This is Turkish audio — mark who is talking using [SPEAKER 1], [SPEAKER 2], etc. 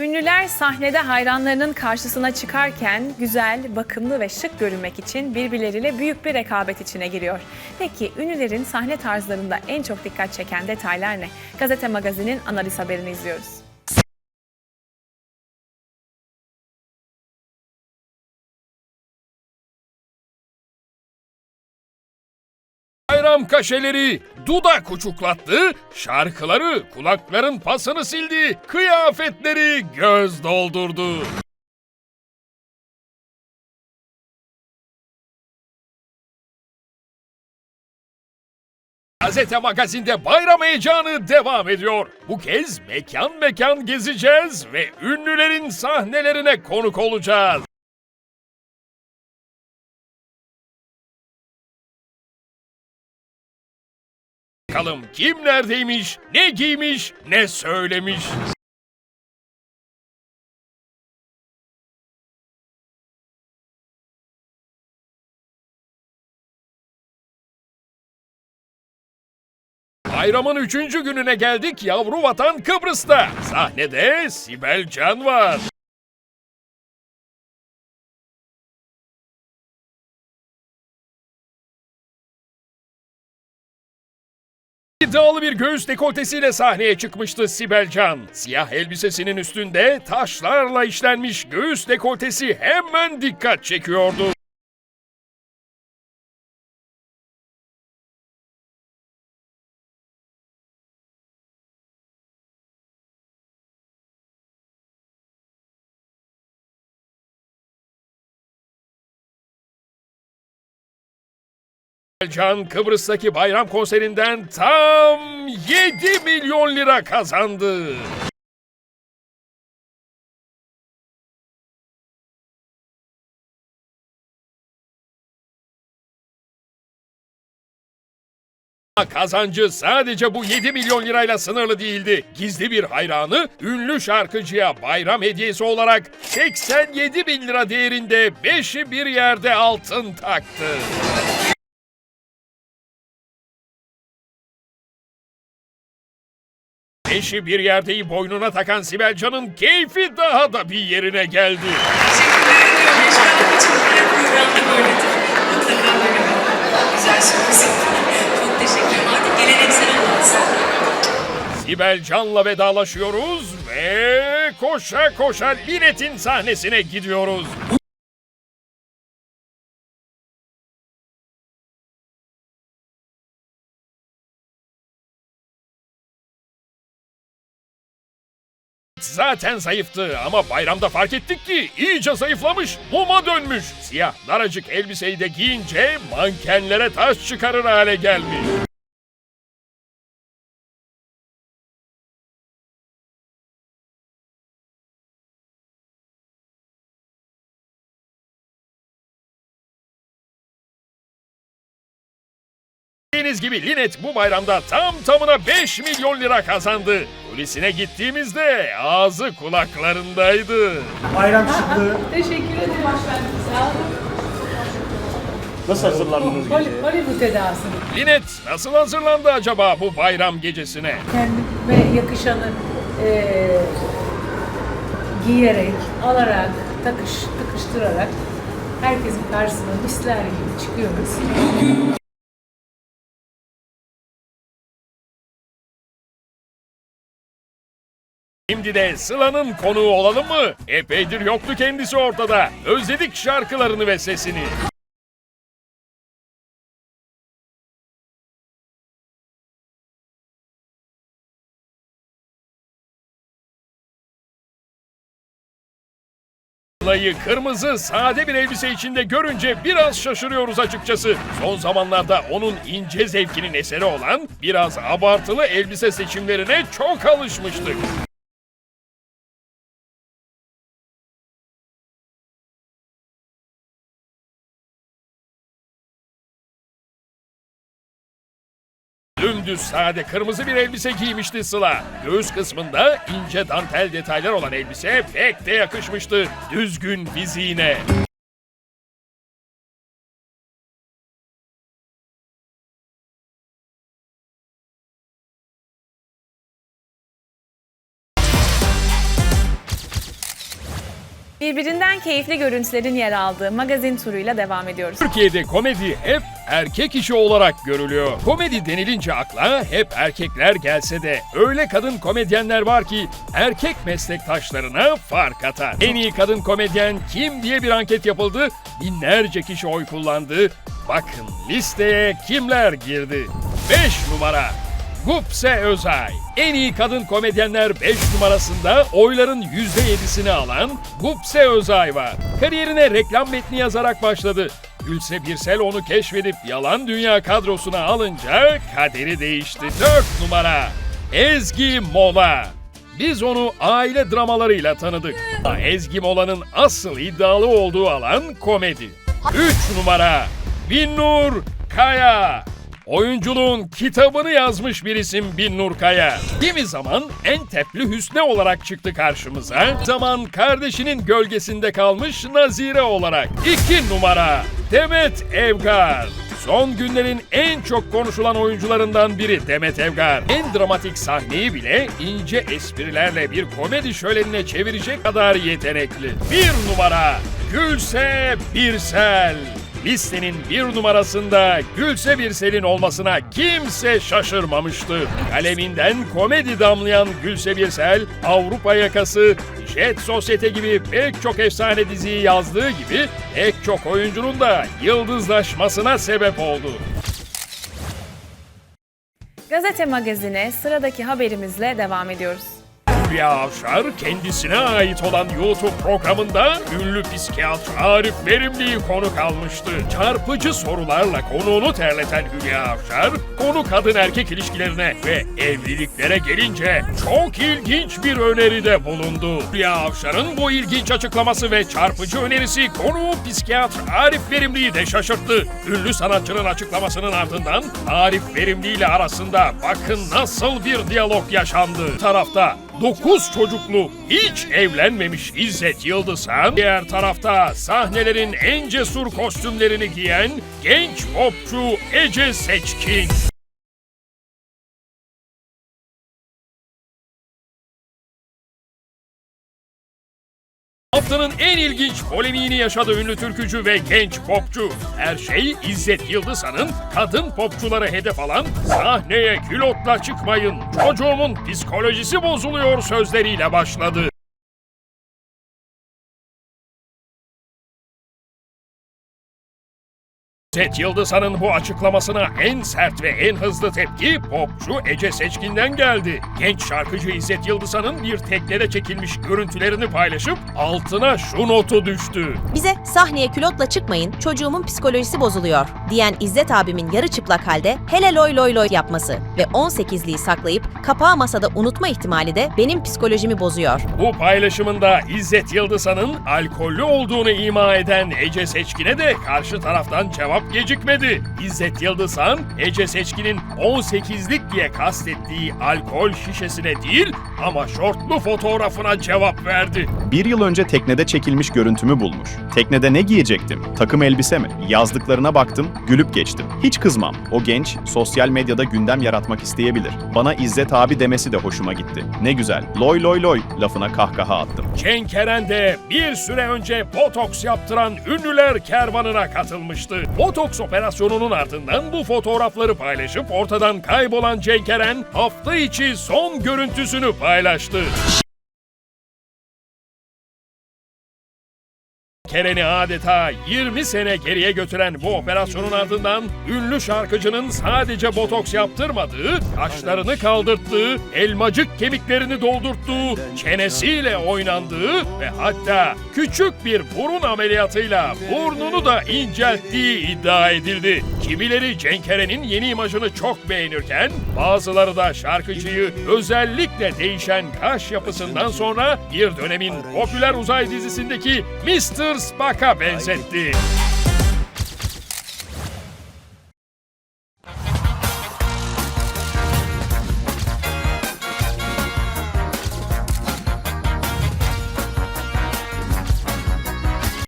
[SPEAKER 1] Ünlüler sahnede hayranlarının karşısına çıkarken güzel, bakımlı ve şık görünmek için birbirleriyle büyük bir rekabet içine giriyor. Peki ünlülerin sahne tarzlarında en çok dikkat çeken detaylar ne? Gazete Magazin'in analiz haberini izliyoruz.
[SPEAKER 2] Bayram kaşeleri dudak uçuklattı, şarkıları kulakların pasını sildi, kıyafetleri göz doldurdu. Gazete Magazin'de bayram heyecanı devam ediyor. Bu kez mekan mekan gezeceğiz ve ünlülerin sahnelerine konuk olacağız. Bakalım kim neredeymiş, ne giymiş, ne söylemiş. Bayramın üçüncü gününe geldik yavru vatan Kıbrıs'ta. Sahnede Sibel Can var. İddialı bir göğüs dekoltesiyle sahneye çıkmıştı Sibel Can. Siyah elbisesinin üstünde taşlarla işlenmiş göğüs dekoltesi hemen dikkat çekiyordu. Can Kıbrıs'taki bayram konserinden tam 7 milyon lira kazandı. Kazancı sadece bu 7 milyon lirayla sınırlı değildi. Gizli bir hayranı ünlü şarkıcıya bayram hediyesi olarak 87 bin lira değerinde 5'i bir yerde altın taktı. Eşi bir yerdeyi boynuna takan Sibel Can'ın keyfi daha da bir yerine geldi.
[SPEAKER 3] Teşekkür ederim. Yaşam için hep program da böyledir. Mutlaka böyle bir güzel sürpriz. Çok teşekkür ederim. Artık geleneksel olmaz.
[SPEAKER 2] Sibel Can'la vedalaşıyoruz ve koşa koşa Linet'in sahnesine gidiyoruz. Zaten zayıftı ama bayramda fark ettik ki iyice zayıflamış, muma dönmüş. Siyah daracık elbiseyi de giyince mankenlere taş çıkarır hale gelmiş. Bildiğiniz gibi Linet bu bayramda tam tamına 5 milyon lira kazandı. Kulisine gittiğimizde ağzı kulaklarındaydı.
[SPEAKER 4] Bayram şıklığı
[SPEAKER 5] Teşekkür ederim efendim. Sağ olun.
[SPEAKER 4] nasıl hazırlandınız geceye?
[SPEAKER 5] Holly- Hollywood edasını
[SPEAKER 2] Linet nasıl hazırlandı acaba bu bayram gecesine?
[SPEAKER 5] kendime yakışanı eee giyerek, alarak, takış, tıkıştırarak herkesin karşısına misler gibi çıkıyoruz.
[SPEAKER 2] Şimdi de Sıla'nın konuğu olalım mı? Epeydir yoktu kendisi ortada. Özledik şarkılarını ve sesini. Sıla'yı kırmızı sade bir elbise içinde görünce biraz şaşırıyoruz açıkçası. Son zamanlarda onun ince zevkinin eseri olan biraz abartılı elbise seçimlerine çok alışmıştık. Dümdüz sade kırmızı bir elbise giymişti Sıla. Göğüs kısmında ince dantel detaylar olan elbise pek de yakışmıştı. Düzgün fiziğine.
[SPEAKER 1] Birbirinden keyifli görüntülerin yer aldığı magazin turuyla devam ediyoruz.
[SPEAKER 2] Türkiye'de komedi hep erkek işi olarak görülüyor. Komedi denilince akla hep erkekler gelse de öyle kadın komedyenler var ki erkek meslektaşlarına fark atar. En iyi kadın komedyen kim diye bir anket yapıldı. Binlerce kişi oy kullandı. Bakın listeye kimler girdi. 5 numara Gupse Özay. En iyi kadın komedyenler 5 numarasında oyların %7'sini alan Gupse Özay var. Kariyerine reklam metni yazarak başladı. Gülse Birsel onu keşfedip yalan dünya kadrosuna alınca kaderi değişti. 4 numara Ezgi Mola. Biz onu aile dramalarıyla tanıdık. Ezgi Mola'nın asıl iddialı olduğu alan komedi. 3 numara Binnur Kaya. Oyunculuğun kitabını yazmış bir isim Binnur Kaya. Kimi zaman en tepli Hüsne olarak çıktı karşımıza. Zaman kardeşinin gölgesinde kalmış Nazire olarak. 2 numara Demet Evgar. Son günlerin en çok konuşulan oyuncularından biri Demet Evgar. En dramatik sahneyi bile ince esprilerle bir komedi şölenine çevirecek kadar yetenekli. Bir numara Gülse Birsel. Listenin bir numarasında Gülse Birsel'in olmasına kimse şaşırmamıştı. Kaleminden komedi damlayan Gülse Birsel, Avrupa yakası, Jet Sosyete gibi pek çok efsane diziyi yazdığı gibi pek çok oyuncunun da yıldızlaşmasına sebep oldu.
[SPEAKER 1] Gazete Magazin'e sıradaki haberimizle devam ediyoruz.
[SPEAKER 2] Hülya Avşar kendisine ait olan YouTube programında ünlü psikiyatr Arif Verimli'yi konuk almıştı. Çarpıcı sorularla konuğunu terleten Hülya Avşar, konu kadın erkek ilişkilerine ve evliliklere gelince çok ilginç bir öneride bulundu. Hülya Avşar'ın bu ilginç açıklaması ve çarpıcı önerisi konuğu psikiyatr Arif Verimli'yi de şaşırttı. Ünlü sanatçının açıklamasının ardından Arif Verimli ile arasında bakın nasıl bir diyalog yaşandı. Tarafta 9 çocuklu hiç evlenmemiş İzzet Yıldızhan, diğer tarafta sahnelerin en cesur kostümlerini giyen genç popçu Ece Seçkin. Haftanın en ilginç polemiğini yaşadı ünlü türkücü ve genç popçu. Her şey İzzet Yıldızhan'ın kadın popçuları hedef alan sahneye külotla çıkmayın çocuğumun psikolojisi bozuluyor sözleriyle başladı. İzzet Yıldızhan'ın bu açıklamasına en sert ve en hızlı tepki popçu Ece Seçkin'den geldi. Genç şarkıcı İzzet Yıldızhan'ın bir teknede çekilmiş görüntülerini paylaşıp altına şu notu düştü.
[SPEAKER 6] Bize sahneye külotla çıkmayın, çocuğumun psikolojisi bozuluyor diyen İzzet abimin yarı çıplak halde hele loy loy loy yapması ve 18'liği saklayıp kapağı masada unutma ihtimali de benim psikolojimi bozuyor.
[SPEAKER 2] Bu paylaşımında İzzet Yıldızhan'ın alkollü olduğunu ima eden Ece Seçkin'e de karşı taraftan cevap gecikmedi. İzzet Yıldızhan, Ece Seçkin'in 18'lik diye kastettiği alkol şişesine değil ama şortlu fotoğrafına cevap verdi.
[SPEAKER 7] Bir yıl önce teknede çekilmiş görüntümü bulmuş. Teknede ne giyecektim? Takım elbise mi? Yazdıklarına baktım, gülüp geçtim. Hiç kızmam. O genç, sosyal medyada gündem yaratmak isteyebilir. Bana İzzet abi demesi de hoşuma gitti. Ne güzel. Loy loy loy lafına kahkaha attım.
[SPEAKER 2] Cenk Eren de bir süre önce botoks yaptıran ünlüler kervanına katılmıştı. Botoks operasyonunun ardından bu fotoğrafları paylaşıp ortadan kaybolan Cenk Eren hafta içi son görüntüsünü paylaştı. Keren'i adeta 20 sene geriye götüren bu operasyonun ardından ünlü şarkıcının sadece botoks yaptırmadığı, kaşlarını kaldırttığı, elmacık kemiklerini doldurttuğu, çenesiyle oynandığı ve hatta küçük bir burun ameliyatıyla burnunu da incelttiği iddia edildi. Kimileri Cenk Eren'in yeni imajını çok beğenirken bazıları da şarkıcıyı özellikle değişen kaş yapısından sonra bir dönemin popüler uzay dizisindeki Mr. Spock'a benzetti.